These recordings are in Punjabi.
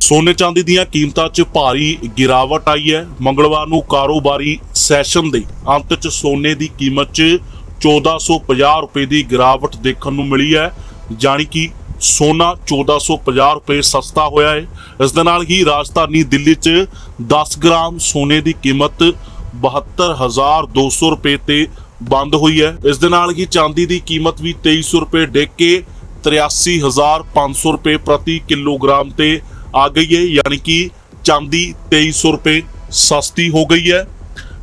ਸੋਨੇ ਚਾਂਦੀ ਦੀਆਂ ਕੀਮਤਾਂ 'ਚ ਭਾਰੀ ਗਿਰਾਵਟ ਆਈ ਹੈ। ਮੰਗਲਵਾਰ ਨੂੰ ਕਾਰੋਬਾਰੀ ਸੈਸ਼ਨ ਦੇ ਅੰਤ 'ਚ ਸੋਨੇ ਦੀ ਕੀਮਤ 'ਚ 1450 ਰੁਪਏ ਦੀ ਗਿਰਾਵਟ ਦੇਖਣ ਨੂੰ ਮਿਲੀ ਹੈ, ਜਾਣੀ ਕਿ ਸੋਨਾ 1450 ਰੁਪਏ ਸਸਤਾ ਹੋਇਆ ਹੈ। ਇਸ ਦੇ ਨਾਲ ਹੀ ਰਾਜਧਾਨੀ ਦਿੱਲੀ 'ਚ 10 ਗ੍ਰਾਮ ਸੋਨੇ ਦੀ ਕੀਮਤ 72200 ਰੁਪਏ ਤੇ ਬੰਦ ਹੋਈ ਹੈ। ਇਸ ਦੇ ਨਾਲ ਹੀ ਚਾਂਦੀ ਦੀ ਕੀਮਤ ਵੀ 2300 ਰੁਪਏ ਡਿੱਗ ਕੇ 83500 ਰੁਪਏ ਪ੍ਰਤੀ ਕਿਲੋਗ੍ਰਾਮ ਤੇ ਆ ਗਈ ਹੈ, ਯਾਨੀ ਕਿ ਚਾਂਦੀ 2300 ਰੁਪਏ ਸਸਤੀ ਹੋ ਗਈ ਹੈ।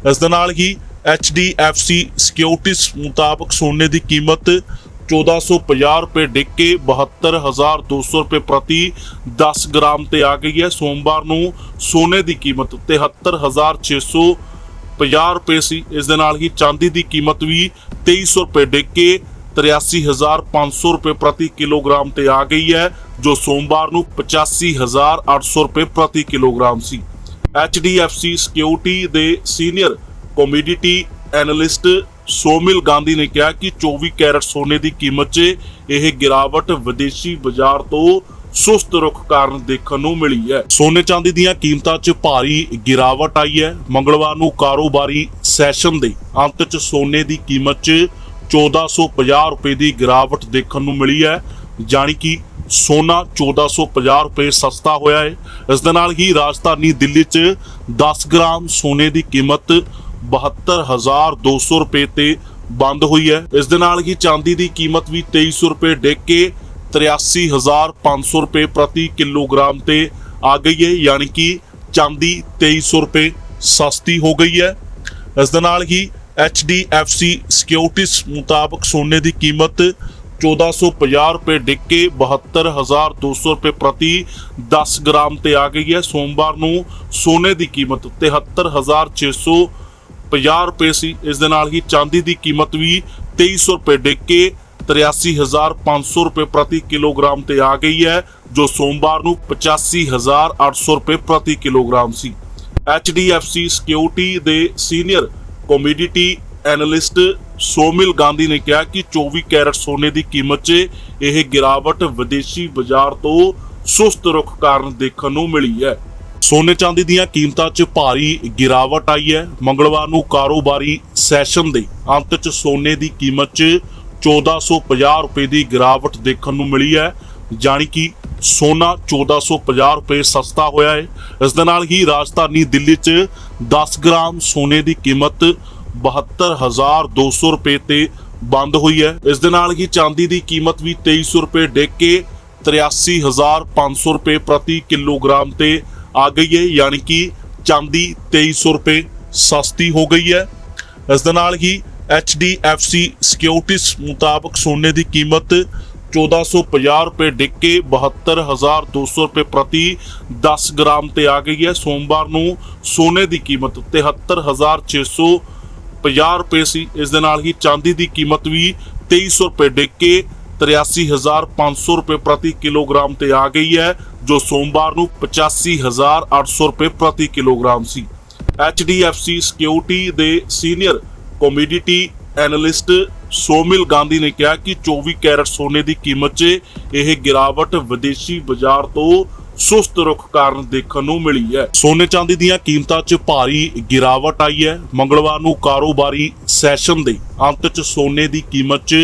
ਇਸ ਦੇ ਨਾਲ ਹੀ HDFC ਸਿਕਿਉਰਿਟੀਜ਼ ਮੁਤਾਬਕ ਸੋਨੇ ਦੀ ਕੀਮਤ 1450 ਰੁਪਏ ਡਿੱਗ ਕੇ 72200 ਰੁਪਏ ਪ੍ਰਤੀ 10 ਗ੍ਰਾਮ ਤੇ ਆ ਗਈ ਹੈ। ਸੋਮਵਾਰ ਨੂੰ ਸੋਨੇ ਦੀ ਕੀਮਤ 73650 ਰੁਪਏ ਸੀ। ਇਸ ਦੇ ਨਾਲ ਹੀ ਚਾਂਦੀ ਦੀ ਕੀਮਤ ਵੀ 2300 ਰੁਪਏ ਡਿੱਗ ਕੇ 83500 ਰੁਪਏ ਪ੍ਰਤੀ ਕਿਲੋਗ੍ਰਾਮ ਤੇ ਆ ਗਈ ਹੈ, ਜੋ ਸੋਮਵਾਰ ਨੂੰ 85800 ਰੁਪਏ ਪ੍ਰਤੀ ਕਿਲੋਗ੍ਰਾਮ ਸੀ। HDFC ਸਿਕਿਉਰਿਟੀ ਦੇ senior commodity analyst Somil Gandhi ਨੇ ਕਿਹਾ ਕਿ 24 ਕੈਰਟ ਸੋਨੇ ਦੀ ਕੀਮਤ 'ਚ ਇਹ ਗਿਰਾਵਟ ਵਿਦੇਸ਼ੀ ਬਾਜ਼ਾਰ ਤੋਂ ਸੁਸਤ ਰੁਖ ਕਾਰਨ ਦੇਖਣ ਨੂੰ ਮਿਲੀ ਹੈ। ਸੋਨੇ ਚਾਂਦੀ ਦੀਆਂ ਕੀਮਤਾਂ 'ਚ ਭਾਰੀ ਗਿਰਾਵਟ ਆਈ ਹੈ। ਮੰਗਲਵਾਰ ਨੂੰ ਕਾਰੋਬਾਰੀ ਸੈਸ਼ਨ ਦੇ ਅੰਤ 'ਚ ਸੋਨੇ ਦੀ ਕੀਮਤ 'ਚ 1450 ਰੁਪਏ ਦੀ ਗਿਰਾਵਟ ਦੇਖਣ ਨੂੰ ਮਿਲੀ ਹੈ, ਜਾਣੀ ਕਿ ਸੋਨਾ 1450 ਰੁਪਏ ਸਸਤਾ ਹੋਇਆ ਹੈ। ਇਸ ਦੇ ਨਾਲ ਹੀ ਰਾਜਧਾਨੀ ਦਿੱਲੀ 'ਚ 10 ਗ੍ਰਾਮ ਸੋਨੇ ਦੀ ਕੀਮਤ 72200 ਰੁਪਏ ਤੇ ਬੰਦ ਹੋਈ ਹੈ। ਇਸ ਦੇ ਨਾਲ ਹੀ ਚਾਂਦੀ ਦੀ ਕੀਮਤ ਵੀ 2300 ਰੁਪਏ ਡਿੱਗ ਕੇ 83500 ਰੁਪਏ ਪ੍ਰਤੀ ਕਿਲੋਗ੍ਰਾਮ ਤੇ ਆ ਗਈ ਹੈ, ਯਾਨੀ ਕਿ ਚਾਂਦੀ 2300 ਰੁਪਏ ਸਸਤੀ ਹੋ ਗਈ ਹੈ। ਇਸ ਦੇ ਨਾਲ ਹੀ HDFC ਸਿਕਿਉਰਿਟੀਜ਼ ਮੁਤਾਬਕ ਸੋਨੇ ਦੀ ਕੀਮਤ 1450 ਰੁਪਏ ਡਿੱਗ ਕੇ 72200 ਰੁਪਏ ਪ੍ਰਤੀ 10 ਗ੍ਰਾਮ ਤੇ ਆ ਗਈ ਹੈ। ਸੋਮਵਾਰ ਨੂੰ ਸੋਨੇ ਦੀ ਕੀਮਤ 73650 ਰੁਪਏ ਸੀ। ਇਸ ਦੇ ਨਾਲ ਹੀ ਚਾਂਦੀ ਦੀ ਕੀਮਤ ਵੀ 2300 ਰੁਪਏ ਡਿੱਗ ਕੇ 83500 ਰੁਪਏ ਪ੍ਰਤੀ ਕਿਲੋਗ੍ਰਾਮ ਤੇ ਆ ਗਈ ਹੈ, ਜੋ ਸੋਮਵਾਰ ਨੂੰ 85800 ਰੁਪਏ ਪ੍ਰਤੀ ਕਿਲੋਗ੍ਰਾਮ ਸੀ। HDFC ਸਿਕਿਉਰਿਟੀ ਦੇ senior commodity analyst Somil Gandhi ਨੇ ਕਿਹਾ ਕਿ 24 ਕੈਰਟ ਸੋਨੇ ਦੀ ਕੀਮਤ 'ਚ ਇਹ ਗਿਰਾਵਟ ਵਿਦੇਸ਼ੀ ਬਾਜ਼ਾਰ ਤੋਂ ਸੁਸਤ ਰੁਖ ਕਾਰਨ ਦੇਖਣ ਨੂੰ ਮਿਲੀ ਹੈ। ਸੋਨੇ ਚਾਂਦੀ ਦੀਆਂ ਕੀਮਤਾਂ 'ਚ ਭਾਰੀ ਗਿਰਾਵਟ ਆਈ ਹੈ। ਮੰਗਲਵਾਰ ਨੂੰ ਕਾਰੋਬਾਰੀ ਸੈਸ਼ਨ ਦੇ ਅੰਤ 'ਚ ਸੋਨੇ ਦੀ ਕੀਮਤ 'ਚ 1450 ਰੁਪਏ ਦੀ ਗਿਰਾਵਟ ਦੇਖਣ ਨੂੰ ਮਿਲੀ ਹੈ। ਜਾਣੀ ਕਿ ਸੋਨਾ 1450 ਰੁਪਏ ਸਸਤਾ ਹੋਇਆ ਹੈ। ਇਸ ਦੇ ਨਾਲ ਹੀ ਰਾਜਧਾਨੀ ਦਿੱਲੀ 'ਚ 10 ਗ੍ਰਾਮ ਸੋਨੇ ਦੀ ਕੀਮਤ 72200 ਰੁਪਏ ਤੇ ਬੰਦ ਹੋਈ ਹੈ। ਇਸ ਦੇ ਨਾਲ ਹੀ ਚਾਂਦੀ ਦੀ ਕੀਮਤ ਵੀ 2300 ਰੁਪਏ ਡਿੱਗ ਕੇ 83500 ਰੁਪਏ ਪ੍ਰਤੀ ਕਿਲੋਗ੍ਰਾਮ ਤੇ ਆ ਗਈ ਹੈ। ਯਾਨੀ ਕਿ ਚਾਂਦੀ 2300 ਰੁਪਏ ਸਸਤੀ ਹੋ ਗਈ ਹੈ। ਇਸ ਦੇ ਨਾਲ ਹੀ HDFC ਸਿਕਿਉਰਿਟੀਜ਼ ਮੁਤਾਬਕ ਸੋਨੇ ਦੀ ਕੀਮਤ 1450 ਰੁਪਏ ਡਿੱਗ ਕੇ 72200 ਰੁਪਏ ਪ੍ਰਤੀ 10 ਗ੍ਰਾਮ ਤੇ ਆ ਗਈ ਹੈ। ਸੋਮਵਾਰ ਨੂੰ ਸੋਨੇ ਦੀ ਕੀਮਤ 73650 ਰੁਪਏ ਸੀ। ਇਸ ਦੇ ਨਾਲ ਹੀ ਚਾਂਦੀ ਦੀ ਕੀਮਤ ਵੀ 2300 ਰੁਪਏ ਡਿੱਗ ਕੇ 83500 ਰੁਪਏ ਪ੍ਰਤੀ ਕਿਲੋਗ੍ਰਾਮ ਤੇ ਆ ਗਈ ਹੈ, ਜੋ ਸੋਮਵਾਰ ਨੂੰ 85800 ਰੁਪਏ ਪ੍ਰਤੀ ਕਿਲੋਗ੍ਰਾਮ ਸੀ। HDFC ਸਿਕਿਉਰਿਟੀ ਦੇ senior commodity analyst Somil Gandhi ਨੇ ਕਿਹਾ ਕਿ 24 ਕੈਰਟ ਸੋਨੇ ਦੀ ਕੀਮਤ 'ਚ ਇਹ ਗਿਰਾਵਟ ਵਿਦੇਸ਼ੀ ਬਾਜ਼ਾਰ ਤੋਂ ਸੁਸਤ ਰੁਖ ਕਾਰਨ ਦੇਖਣ ਨੂੰ ਮਿਲੀ ਹੈ। ਸੋਨੇ ਚਾਂਦੀ ਦੀਆਂ ਕੀਮਤਾਂ 'ਚ ਭਾਰੀ ਗਿਰਾਵਟ ਆਈ ਹੈ। ਮੰਗਲਵਾਰ ਨੂੰ ਕਾਰੋਬਾਰੀ ਸੈਸ਼ਨ ਦੇ ਅੰਤ 'ਚ ਸੋਨੇ ਦੀ ਕੀਮਤ 'ਚ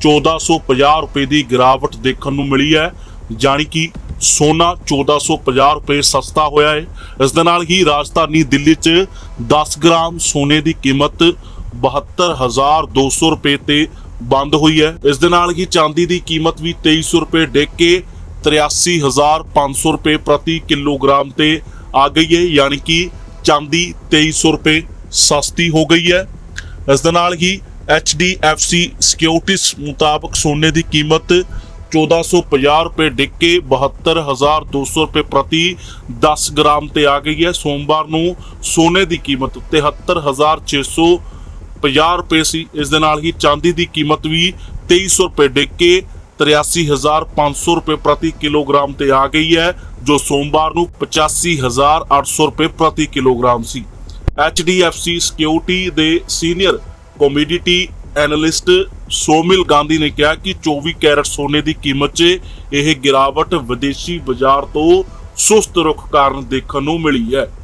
1450 ਰੁਪਏ ਦੀ ਗਿਰਾਵਟ ਦੇਖਣ ਨੂੰ ਮਿਲੀ ਹੈ, ਜਾਣੀ ਕਿ ਸੋਨਾ 1450 ਰੁਪਏ ਸਸਤਾ ਹੋਇਆ ਹੈ। ਇਸ ਦੇ ਨਾਲ ਹੀ ਰਾਜਧਾਨੀ ਦਿੱਲੀ 'ਚ 10 ਗ੍ਰਾਮ ਸੋਨੇ ਦੀ ਕੀਮਤ 72200 ਰੁਪਏ ਤੇ ਬੰਦ ਹੋਈ ਹੈ। ਇਸ ਦੇ ਨਾਲ ਹੀ ਚਾਂਦੀ ਦੀ ਕੀਮਤ ਵੀ 2300 ਰੁਪਏ ਡਿੱਗ ਕੇ 83500 ਰੁਪਏ ਪ੍ਰਤੀ ਕਿਲੋਗ੍ਰਾਮ ਤੇ ਆ ਗਈ ਹੈ। ਯਾਨੀ ਕਿ ਚਾਂਦੀ 2300 ਰੁਪਏ ਸਸਤੀ ਹੋ ਗਈ ਹੈ। ਇਸ ਦੇ ਨਾਲ ਹੀ HDFC ਸਿਕਿਉਰਿਟੀਜ਼ ਮੁਤਾਬਕ ਸੋਨੇ ਦੀ ਕੀਮਤ 1450 ਰੁਪਏ ਡਿੱਗ ਕੇ 72200 ਰੁਪਏ ਪ੍ਰਤੀ 10 ਗ੍ਰਾਮ ਤੇ ਆ ਗਈ ਹੈ। ਸੋਮਵਾਰ ਨੂੰ ਸੋਨੇ ਦੀ ਕੀਮਤ 73650 ਰੁਪਏ ਸੀ। ਇਸ ਦੇ ਨਾਲ ਹੀ ਚਾਂਦੀ ਦੀ ਕੀਮਤ ਵੀ 2300 ਰੁਪਏ ਡਿੱਗ ਕੇ 83500 ਰੁਪਏ ਪ੍ਰਤੀ ਕਿਲੋਗ੍ਰਾਮ ਤੇ ਆ ਗਈ ਹੈ, ਜੋ ਸੋਮਵਾਰ ਨੂੰ 85800 ਰੁਪਏ ਪ੍ਰਤੀ ਕਿਲੋਗ੍ਰਾਮ ਸੀ। HDFC ਸਿਕਿਉਰਿਟੀ ਦੇ senior commodity analyst Somil Gandhi ਨੇ ਕਿਹਾ ਕਿ 24 ਕੈਰਟ ਸੋਨੇ ਦੀ ਕੀਮਤ 'ਚ ਇਹ ਗਿਰਾਵਟ ਵਿਦੇਸ਼ੀ ਬਾਜ਼ਾਰ ਤੋਂ ਸੁਸਤ ਰੁਖ ਕਾਰਨ ਦੇਖਣ ਨੂੰ ਮਿਲੀ ਹੈ।